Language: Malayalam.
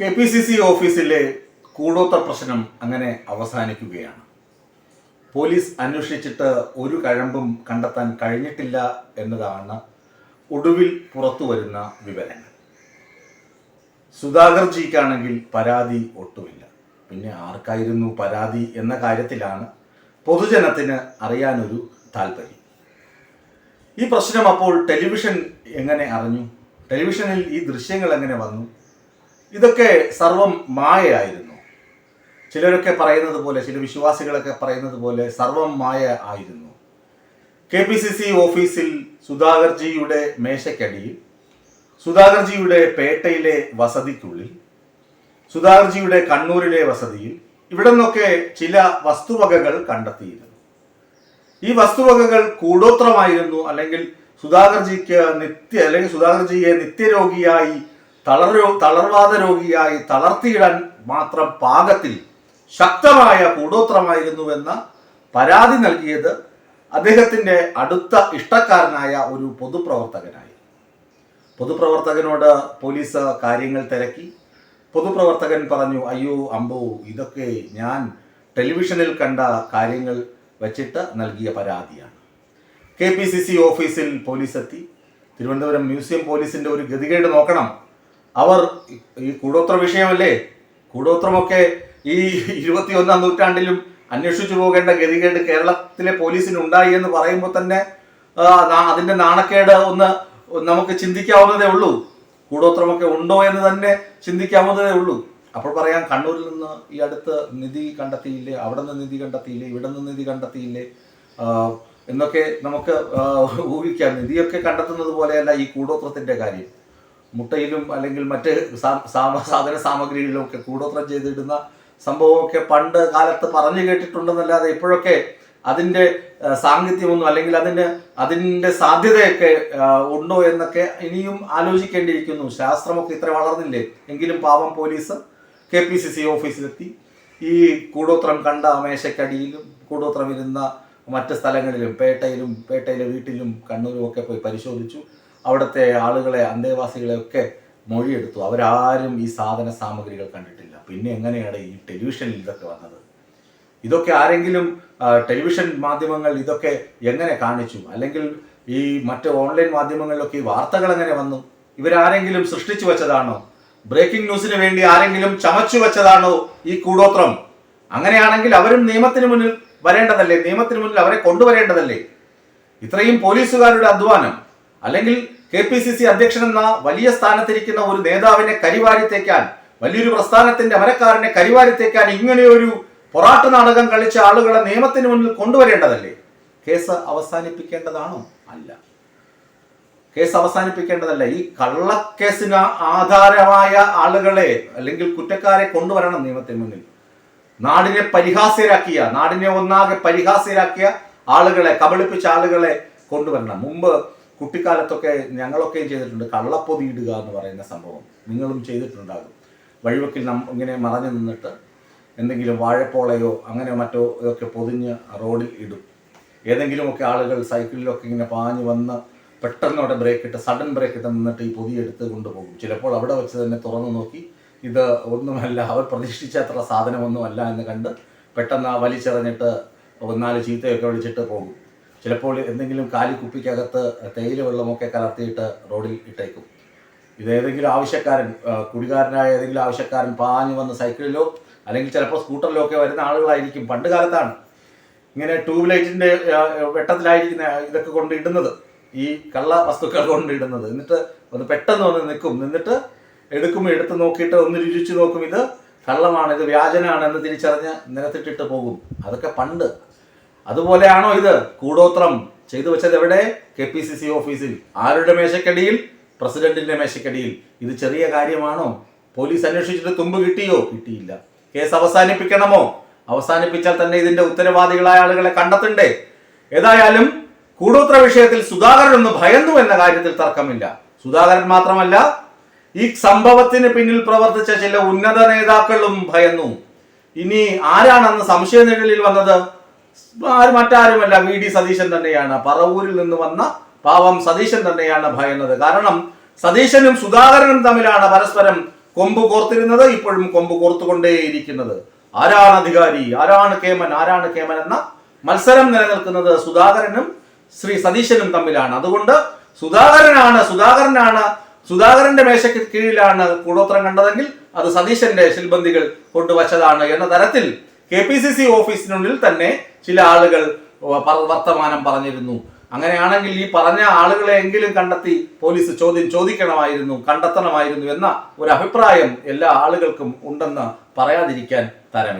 കെ പി സി സി ഓഫീസിലെ കൂടോത്ത പ്രശ്നം അങ്ങനെ അവസാനിക്കുകയാണ്. പോലീസ് അന്വേഷിച്ചിട്ട് ഒരു കഴമ്പും കണ്ടെത്താൻ കഴിഞ്ഞിട്ടില്ല എന്നതാണ് ഒടുവിൽ പുറത്തു വരുന്ന വിവരങ്ങൾ. സുധാകർജിക്കാണെങ്കിൽ പരാതി ഒട്ടുമില്ല. പിന്നെ ആർക്കായിരുന്നു പരാതി എന്ന കാര്യത്തിലാണ് പൊതുജനത്തിന് അറിയാനൊരു താല്പര്യം. ഈ പ്രശ്നം അപ്പോൾ ടെലിവിഷൻ എങ്ങനെ അറിഞ്ഞു? ടെലിവിഷനിൽ ഈ ദൃശ്യങ്ങൾ എങ്ങനെ വന്നു? ഇതൊക്കെ സർവം മായയായിരുന്നു. ചിലരൊക്കെ പറയുന്നത് പോലെ ചില വിശ്വാസികളൊക്കെ പറയുന്നത് പോലെ സർവം മായ ആയിരുന്നു. കെ പി സി സി ഓഫീസിൽ സുധാകർജിയുടെ മേശക്കടിയിൽ സുധാകർജിയുടെ പേട്ടയിലെ വസതിക്കുള്ളിൽ സുധാകർജിയുടെ കണ്ണൂരിലെ വസതിയിൽ ഇവിടെ നിന്നൊക്കെ ചില വസ്തുവകകൾ കണ്ടെത്തിയിരുന്നു. ഈ വസ്തുവകകൾ കൂടോത്രമായിരുന്നു. അല്ലെങ്കിൽ സുധാകർജിക്ക് നിത്യ അല്ലെങ്കിൽ സുധാകർജിയെ നിത്യരോഗിയായി തളർരോ തളർവാദ രോഗിയായി തളർത്തിയിടാൻ മാത്രം പാകത്തിൽ ശക്തമായ കൂടോത്രമായിരുന്നുവെന്ന പരാതി നൽകിയത് അദ്ദേഹത്തിന്റെ അടുത്ത ഇഷ്ടക്കാരനായ ഒരു പൊതുപ്രവർത്തകനായി. പൊതുപ്രവർത്തകനോട് പോലീസ് കാര്യങ്ങൾ തിരക്കി. പൊതുപ്രവർത്തകൻ പറഞ്ഞു അയ്യോ അമ്പോ ഇതൊക്കെ ഞാൻ ടെലിവിഷനിൽ കണ്ട കാര്യങ്ങൾ വച്ചിട്ട് നൽകിയ പരാതിയാണ്. കെ പി സി സി ഓഫീസിൽ പോലീസ് എത്തി തിരുവനന്തപുരം മ്യൂസിയം പോലീസിന്റെ ഒരു ഗതികേട് നോക്കണം. അവർ ഈ കൂടോത്ര വിഷയമല്ലേ? കൂടോത്രമൊക്കെ ഈ ഇരുപത്തിയൊന്നാം നൂറ്റാണ്ടിലും അന്വേഷിച്ചു പോകേണ്ട ഗതികേട് കേരളത്തിലെ പോലീസിന് ഉണ്ടായി എന്ന് പറയുമ്പോൾ തന്നെ അതിന്റെ നാണക്കേട് ഒന്ന് നമുക്ക് ചിന്തിക്കാവുന്നതേ ഉള്ളൂ. കൂടോത്രമൊക്കെ ഉണ്ടോ എന്ന് തന്നെ ചിന്തിക്കാവുന്നതേ ഉള്ളൂ. അപ്പോൾ പറയാം കണ്ണൂരിൽ നിന്ന് ഈ അടുത്ത് നിധി കണ്ടെത്തിയില്ലേ അവിടെ നിന്ന് നിധി കണ്ടെത്തിയില്ലേ ഇവിടെ നിന്ന് നിധി കണ്ടെത്തിയില്ലേ എന്നൊക്കെ നമുക്ക് ഊഹിക്കാം. നിധിയൊക്കെ കണ്ടെത്തുന്നത് പോലെയല്ല ഈ കൂടോത്രത്തിന്റെ കാര്യം. മുട്ടയിലും അല്ലെങ്കിൽ മറ്റ് സാധന സാമഗ്രികളിലും ഒക്കെ കൂടോത്രം ചെയ്തിടുന്ന സംഭവമൊക്കെ പണ്ട് കാലത്ത് പറഞ്ഞു കേട്ടിട്ടുണ്ടെന്നല്ലാതെ ഇപ്പോഴൊക്കെ അതിന്റെ സാഹിത്യമൊന്നും അല്ലെങ്കിൽ അതിന് അതിന്റെ സാധ്യതയൊക്കെ ഉണ്ടോ എന്നൊക്കെ ഇനിയും ആലോചിക്കേണ്ടിയിരിക്കുന്നു. ശാസ്ത്രമൊക്കെ ഇത്ര വളർന്നില്ലേ? എങ്കിലും പാവം police K P C C ഓഫീസിലെത്തി. ഈ കൂടോത്രം കണ്ട മേശക്കടിയിലും കൂടോത്രം ഇരുന്ന മറ്റ് സ്ഥലങ്ങളിലും പേട്ടയിലും പേട്ടയിലെ വീട്ടിലും കണ്ണൂരും ഒക്കെ പോയി പരിശോധിച്ചു. അവിടുത്തെ ആളുകളെ അന്തേവാസികളെ ഒക്കെ മൊഴിയെടുത്തു. അവരാരും ഈ സാധന സാമഗ്രികൾ കണ്ടിട്ടില്ല. പിന്നെ എങ്ങനെയാണ് ഈ ടെലിവിഷനിൽ ഇതൊക്കെ വന്നത്? ഇതൊക്കെ ആരെങ്കിലും ടെലിവിഷൻ മാധ്യമങ്ങൾ ഇതൊക്കെ എങ്ങനെ കാണിച്ചു? അല്ലെങ്കിൽ ഈ മറ്റ് ഓൺലൈൻ മാധ്യമങ്ങളിലൊക്കെ ഈ വാർത്തകൾ എങ്ങനെ വന്നു? ഇവരാരെങ്കിലും സൃഷ്ടിച്ചു വെച്ചതാണോ? ബ്രേക്കിംഗ് ന്യൂസിന് വേണ്ടി ആരെങ്കിലും ചമച്ചു വെച്ചതാണോ ഈ കൂടോത്രം? അങ്ങനെയാണെങ്കിൽ അവരും നിയമത്തിന് മുന്നിൽ വരേണ്ടതല്ലേ? നിയമത്തിന് മുന്നിൽ അവരെ കൊണ്ടുവരേണ്ടതല്ലേ? ഇത്രയും പോലീസുകാരുടെ അധ്വാനം അല്ലെങ്കിൽ കെ പി സി സി അധ്യക്ഷൻ എന്ന വലിയ സ്ഥാനത്തിരിക്കുന്ന ഒരു നേതാവിനെ കരിവാരിത്തേക്കാൻ വലിയൊരു പ്രസ്ഥാനത്തിന്റെ അമരക്കാരനെ കരിവാരിത്തേക്കാൻ ഇങ്ങനെയൊരു പൊറാട്ട് നാടകം കളിച്ച ആളുകളെ നിയമത്തിന് മുന്നിൽ കൊണ്ടുവരേണ്ടതല്ലേ? കേസ് അവസാനിപ്പിക്കേണ്ടതാണോ? അല്ല. കേസ് അവസാനിപ്പിക്കേണ്ടതല്ല. ഈ കള്ളക്കേസിന് ആധാരമായ ആളുകളെ അല്ലെങ്കിൽ കുറ്റക്കാരെ കൊണ്ടുവരണം നിയമത്തിന് മുന്നിൽ. നാടിനെ പരിഹാസ്യരാക്കിയ നാടിനെ ഒന്നാകെ പരിഹാസ്യരാക്കിയ ആളുകളെ കബളിപ്പിച്ച ആളുകളെ കൊണ്ടുവരണം. മുമ്പ് കുട്ടിക്കാലത്തൊക്കെ ഞങ്ങളൊക്കെ ചെയ്തിട്ടുണ്ട് കള്ളപ്പൊതി ഇടുക എന്ന് പറയുന്ന സംഭവം. നിങ്ങളും ചെയ്തിട്ടുണ്ടാകും. വഴിവെക്കിൽ നം ഇങ്ങനെ മറഞ്ഞു നിന്നിട്ട് എന്തെങ്കിലും വാഴപ്പോളയോ അങ്ങനെ മറ്റോ ഇതൊക്കെ പൊതിഞ്ഞ് റോഡിൽ ഇടും. ഏതെങ്കിലുമൊക്കെ ആളുകൾ സൈക്കിളിലൊക്കെ ഇങ്ങനെ പാഞ്ഞു വന്ന് പെട്ടെന്ന് അവിടെ ബ്രേക്ക് ഇട്ട് സഡൻ ബ്രേക്ക് ഇട്ട് നിന്നിട്ട് ഈ പൊതി എടുത്ത് കൊണ്ടുപോകും. ചിലപ്പോൾ അവിടെ വെച്ച് തന്നെ തുറന്നു നോക്കി ഇത് ഒന്നുമല്ല അവർ പ്രതീക്ഷിച്ചത്ര സാധനമൊന്നുമല്ല എന്ന് കണ്ട് പെട്ടെന്ന് വലിച്ചെറിഞ്ഞിട്ട് ഒന്നാൽ ചീത്തയൊക്കെ വിളിച്ചിട്ട് പോകും. ചിലപ്പോൾ എന്തെങ്കിലും കാലി കുപ്പിക്കകത്ത് തേയില വെള്ളമൊക്കെ കലർത്തിയിട്ട് റോഡിൽ ഇട്ടേക്കും. ഇത് ഏതെങ്കിലും ആവശ്യക്കാരൻ കുടികാരനായ ഏതെങ്കിലും ആവശ്യക്കാരൻ പാഞ്ഞു വന്ന സൈക്കിളിലോ അല്ലെങ്കിൽ ചിലപ്പോൾ സ്കൂട്ടറിലോ ഒക്കെ വരുന്ന ആളുകളായിരിക്കും പണ്ട് കാലത്താണ്. ഇങ്ങനെ ട്യൂബ് ലൈറ്റിന്റെ വെട്ടത്തിലായിരിക്കുന്ന ഇതൊക്കെ കൊണ്ട് ഇടുന്നത്. ഈ കള്ള വസ്തുക്കൾ കൊണ്ട് ഇടുന്നത്. എന്നിട്ട് ഒന്ന് പെട്ടെന്ന് ഒന്ന് നിൽക്കും. നിന്നിട്ട് എടുക്കും എടുത്ത് നോക്കിയിട്ട് ഒന്ന് രുചിച്ച് നോക്കും. ഇത് കള്ളമാണ് ഇത് വ്യാജനാണ് എന്ന് തിരിച്ചറിഞ്ഞ് നിരത്തിട്ടിട്ട് പോകും. അതൊക്കെ പണ്ട് അതുപോലെയാണോ ഇത്? കൂടോത്രം ചെയ്തു വെച്ചത് എവിടെ? കെ പി സി സി ഓഫീസിൽ. ആരുടെ മേശക്കടിയിൽ? പ്രസിഡന്റിന്റെ മേശക്കടിയിൽ. ഇത് ചെറിയ കാര്യമാണോ? പോലീസ് അന്വേഷിച്ചിട്ട് തുമ്പ് കിട്ടിയോ? കിട്ടിയില്ല. കേസ് അവസാനിപ്പിക്കണമോ? അവസാനിപ്പിച്ചാൽ തന്നെ ഇതിന്റെ ഉത്തരവാദികളായ ആളുകളെ കണ്ടെത്തണ്ടേ? ഏതായാലും കൂടോത്ര വിഷയത്തിൽ സുധാകരൻ ഒന്ന് ഭയന്നു എന്ന കാര്യത്തിൽ തർക്കമില്ല. സുധാകരൻ മാത്രമല്ല ഈ സംഭവത്തിന് പിന്നിൽ പ്രവർത്തിച്ച ചില ഉന്നത നേതാക്കളും ഭയന്നു. ഇനി ആരാണെന്ന് സംശയ നിഴലിൽ വന്നത്? മറ്റാരുമല്ല വി ഡി സതീശൻ തന്നെയാണ്. പറവൂരിൽ നിന്ന് വന്ന പാവം സതീശൻ തന്നെയാണ് ഭയന്നത്. കാരണം സതീശനും സുധാകരനും തമ്മിലാണ് പരസ്പരം കൊമ്പ് കോർത്തിരുന്നത് ഇപ്പോഴും കൊമ്പ് കോർത്തുകൊണ്ടേയിരിക്കുന്നത്. ആരാണ് അധികാരി? ആരാണ് കേമൻ? ആരാണ് കേമൻ എന്ന മത്സരം നിലനിൽക്കുന്നത് സുധാകരനും ശ്രീ സതീശനും തമ്മിലാണ്. അതുകൊണ്ട് സുധാകരനാണ് സുധാകരനാണ് സുധാകരന്റെ മേശയ്ക്ക് കീഴിലാണ് കൂടോത്രം കണ്ടതെങ്കിൽ അത് സതീശന്റെ ശിൽബന്ധികൾ കൊണ്ടുവച്ചതാണ് എന്ന തരത്തിൽ കെ പി സി സി ഓഫീസിനുള്ളിൽ തന്നെ ചില ആളുകൾ വർത്തമാനം പറഞ്ഞിരുന്നു. അങ്ങനെയാണെങ്കിൽ ഈ പറഞ്ഞ ആളുകളെ എങ്കിലും കണ്ടെത്തി പോലീസ് ചോദ്യം ചോദിക്കണമായിരുന്നു കണ്ടെത്തണമായിരുന്നു എന്ന ഒരു അഭിപ്രായം എല്ലാ ആളുകൾക്കും ഉണ്ടെന്ന് പറയാതിരിക്കാൻ തരമില്ല.